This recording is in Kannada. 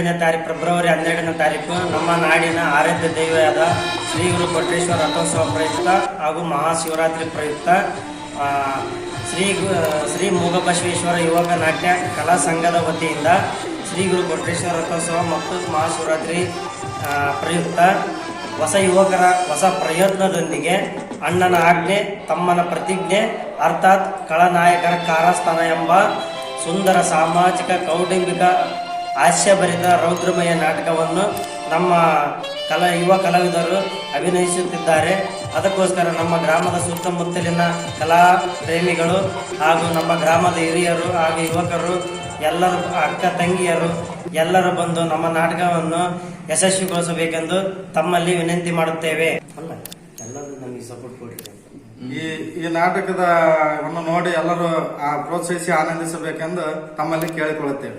ಹನ್ನೆರಡನೇ ತಾರೀಕು ಫೆಬ್ರವರಿ ಹನ್ನೆರಡನೇ ತಾರೀಕು ನಮ್ಮ ನಾಡಿನ ಆರಾಧ್ಯ ದೈವವಾದ ಶ್ರೀ ಗುರು ಕೊಟ್ರೇಶ್ವರ ರಥೋತ್ಸವ ಪ್ರಯುಕ್ತ ಹಾಗೂ ಮಹಾಶಿವರಾತ್ರಿ ಪ್ರಯುಕ್ತ ಶ್ರೀ ಶ್ರೀ ಮೂಗಬಸವೇಶ್ವರ ಯುವಕ ನಾಟ್ಯ ಕಲಾ ಸಂಘದ ವತಿಯಿಂದ ಶ್ರೀ ಗುರು ಕೊಟ್ರೇಶ್ವರ ರಥೋತ್ಸವ ಮತ್ತು ಮಹಾಶಿವರಾತ್ರಿ ಪ್ರಯುಕ್ತ. ಹೊಸ ಯುವಕರ, ಹೊಸ ಪ್ರಯತ್ನದೊಂದಿಗೆ ಅಣ್ಣನ ಆಜ್ಞೆ, ತಮ್ಮನ ಪ್ರತಿಜ್ಞೆ, ಅರ್ಥಾತ್ ಕಳನಾಯಕರ ಕಾರಸ್ಥಾನ ಎಂಬ ಸುಂದರ ಸಾಮಾಜಿಕ ಕೌಟುಂಬಿಕ ಹಾಸ್ಯಭರಿತ ರೌದ್ರಮಯ ನಾಟಕವನ್ನು ನಮ್ಮ ಕಲಾ ಯುವ ಕಲಾವಿದರು ಅಭಿನಯಿಸುತ್ತಿದ್ದಾರೆ. ಅದಕ್ಕೋಸ್ಕರ ನಮ್ಮ ಗ್ರಾಮದ ಸುತ್ತಮುತ್ತಲಿನ ಕಲಾ ಪ್ರೇಮಿಗಳು ಹಾಗೂ ನಮ್ಮ ಗ್ರಾಮದ ಹಿರಿಯರು ಹಾಗೂ ಯುವಕರು, ಎಲ್ಲರೂ ಅಕ್ಕ ತಂಗಿಯರು, ಎಲ್ಲರೂ ಬಂದು ನಮ್ಮ ನಾಟಕವನ್ನು ಯಶಸ್ವಿಗೊಳಿಸಬೇಕೆಂದು ತಮ್ಮಲ್ಲಿ ವಿನಂತಿ ಮಾಡುತ್ತೇವೆ. ಎಲ್ಲರೂ ಸಪೋರ್ಟ್ ಕೊಡಿ ಈ ಈ ನಾಟಕದ ನೋಡಿ ಎಲ್ಲರೂ ಪ್ರೋತ್ಸಾಹಿಸಿ ಆನಂದಿಸಬೇಕೆಂದು ತಮ್ಮಲ್ಲಿ ಕೇಳಿಕೊಳ್ಳುತ್ತೇವೆ.